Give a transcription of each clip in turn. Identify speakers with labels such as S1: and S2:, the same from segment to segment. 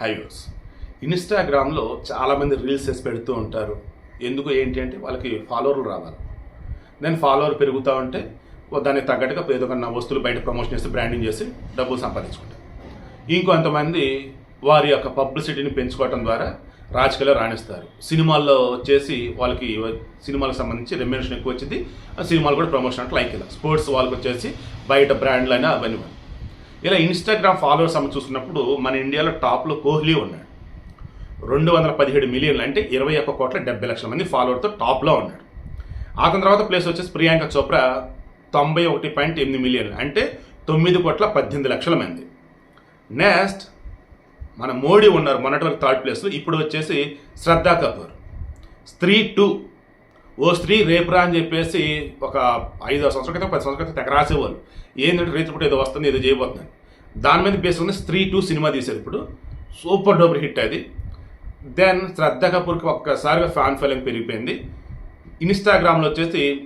S1: Highways ఇన్స్టాగ్రామ్లో చాలామంది reels వేసి పెడుతూ ఉంటారు. ఎందుకు ఏంటి అంటే వాళ్ళకి ఫాలోవర్లు రావాలి. నేను ఫాలోవర్ పెరుగుతూ ఉంటే దానికి తగ్గట్టుగా ఏదో ఒక నా వస్తువులు బయట ప్రమోషన్ చేసి బ్రాండింగ్ చేసి డబ్బులు సంపాదించుకుంటారు ఇంకొంతమంది వారి యొక్క పబ్లిసిటీని పెంచుకోవటం ద్వారా రాజకీయాల్లో రాణిస్తారు. సినిమాల్లో వచ్చేసి వాళ్ళకి సినిమాలకు సంబంధించి రెమ్యూనేషన్ ఎక్కువ వచ్చింది. ఆ సినిమాలు కూడా ప్రమోషన్ అంటే లైక్ ఇలా. స్పోర్ట్స్ వాళ్ళకి వచ్చేసి బయట బ్రాండ్లైనా అవన్నీ. ఇలా ఇన్స్టాగ్రామ్ ఫాలోవర్స్ అమ్మ చూసినప్పుడు మన ఇండియాలో టాప్లో కోహ్లీ ఉన్నాడు. రెండు వందల పదిహేడు మిలియన్లు అంటే ఇరవై ఒక్క కోట్ల డెబ్బై లక్షల మంది ఫాలోవర్తో టాప్లో ఉన్నాడు. అతని తర్వాత ప్లేస్ వచ్చేసి ప్రియాంక చోప్రా తొంభై ఒకటి పాయింట్ ఎనిమిది మిలియన్లు అంటే తొమ్మిది కోట్ల పద్దెనిమిది లక్షల మంది. నెక్స్ట్ మన మోడీ ఉన్నారు మొన్నటి వరకు థర్డ్ ప్లేస్లో ఇప్పుడు వచ్చేసి శ్రద్ధా కపూర్. స్త్రీ టూ ఓ స్త్రీ రేపురా అని చెప్పేసి ఒక ఐదు సంవత్సరాల క్రితం పది సంవత్సరాల క్రితం తెగ రాసేవాళ్ళు ఏంటంటే రేపు ఇప్పుడు ఏదో వస్తుంది ఏదో చేయబోతుంది దాని మీద బేస్ ఉన్న స్త్రీ టూ సినిమా తీశారు ఇప్పుడు. సూపర్ డూపర్ హిట్ అది. దెన్ శ్రద్ధ కపూర్కి ఒక్కసారిగా ఫ్యాన్ ఫాలోయింగ్ పెరిగిపోయింది. ఇన్స్టాగ్రామ్లో వచ్చేసి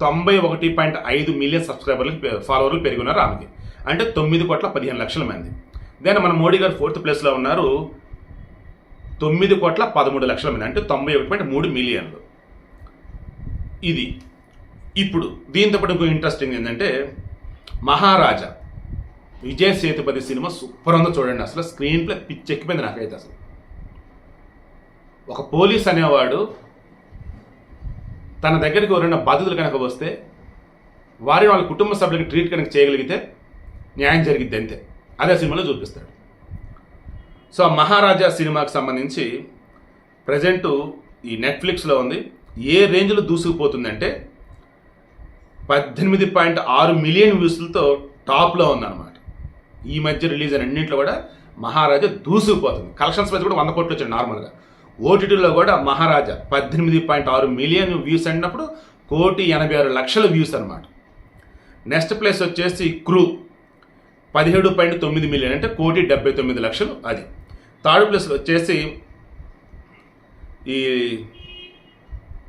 S1: తొంభై ఒకటి పాయింట్ ఐదు మిలియన్ సబ్స్క్రైబర్లు ఫాలోవర్లు పెరిగి ఉన్నారు ఆమెకి. అంటే తొమ్మిది కోట్ల పదిహేను లక్షల మంది. దెన్ మన మోడీ గారు ఫోర్త్ ప్లేస్లో ఉన్నారు. తొమ్మిది కోట్ల పదమూడు లక్షల మంది. అంటే తొంభై ఒకటి పాయింట్ మూడు మిలియన్లు. ఇది. ఇప్పుడు దీంతో పాటు ఇంకో ఇంట్రెస్టింగ్ ఏంటంటే మహారాజా విజయ్ సేతుపతి సినిమా సూపర్ ఉందో చూడండి అసలు. స్క్రీన్ ప్లే పిచ్చెక్కిపోయింది నాకైతే అసలు. ఒక పోలీస్ అనేవాడు తన దగ్గరికి ఎవరైనా బాధితులు కనుక వస్తే వారిని వాళ్ళ కుటుంబ సభ్యులకి ట్రీట్ కనుక చేయగలిగితే న్యాయం జరిగిద్ది అంతే. అదే సినిమాలో చూపిస్తాడు. సో ఆ మహారాజా సినిమాకి సంబంధించి ప్రజెంటు ఈ నెట్ఫ్లిక్స్లో ఉంది. ఏ రేంజ్లో దూసుకుపోతుందంటే పద్దెనిమిది పాయింట్ ఆరు మిలియన్ వ్యూస్లతో టాప్లో ఉందన్నమాట. ఈ మధ్య రిలీజ్ అయిన అన్నింటిలో కూడా మహారాజా దూసుకుపోతుంది. కలెక్షన్స్ మీద కూడా వంద కోట్లు వచ్చాయి నార్మల్గా. ఓటీటీలో కూడా మహారాజా పద్దెనిమిది పాయింట్ ఆరు మిలియన్ వ్యూస్ అన్నప్పుడు కోటి ఎనభై ఆరు లక్షల వ్యూస్ అనమాట నెక్స్ట్ ప్లేస్ వచ్చేసి క్రూ. పదిహేడు పాయింట్ తొమ్మిది మిలియన్ అంటే కోటి డెబ్బై తొమ్మిది లక్షలు అది. థర్డ్ ప్లేస్ వచ్చేసి ఈ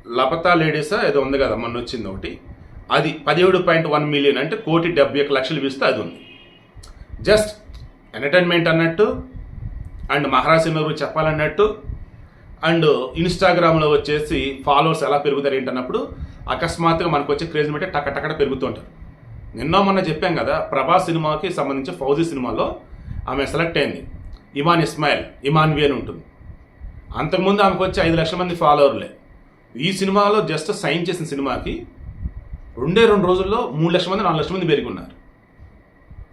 S1: లపతా లేడీసా? ఏదో ఉంది కదా మొన్న వచ్చింది ఒకటి. అది పదిహేడు పాయింట్ వన్ మిలియన్ అంటే కోటి డెబ్బై ఒక లక్షలు వ్యూస్తే అది ఉంది. జస్ట్ ఎంటర్టైన్మెంట్ అన్నట్టు అండ్ మహారాజ్ సినిమా గురించి చెప్పాలన్నట్టు అండ్ ఇన్స్టాగ్రామ్లో వచ్చేసి ఫాలోవర్స్ ఎలా పెరుగుతారు ఏంటన్నప్పుడు అకస్మాత్తుగా మనకు వచ్చే క్రేజ్ బట్టి టక్క టక్కడ పెరుగుతుంటారు నిన్న మొన్న చెప్పాం కదా ప్రభాస్ సినిమాకి సంబంధించి ఫౌజీ సినిమాలో ఆమె సెలెక్ట్ అయింది. ఇమాన్ ఇస్మాయిల్ ఇమాన్ వి అని ఉంటుంది. అంతకుముందు ఆమెకు వచ్చి ఐదు లక్షల మంది ఫాలోవర్లే. ఈ సినిమాలో జస్ట్ సైన్ చేసిన సినిమాకి రెండే రెండు రోజుల్లో మూడు లక్షల మంది నాలుగు లక్షల మంది పెరుగున్నారు ఉన్నారు.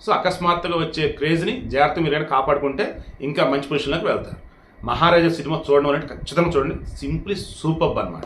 S1: సో అకస్మాత్తుగా వచ్చే క్రేజ్ని జాగ్రత్త మీరు కానీ కాపాడుకుంటే ఇంకా మంచి పొజిషన్లోకి వెళ్తారు. మహారాజా సినిమా చూడడం అనేది ఖచ్చితంగా చూడండి. సింప్లీ సూపర్ అనమాట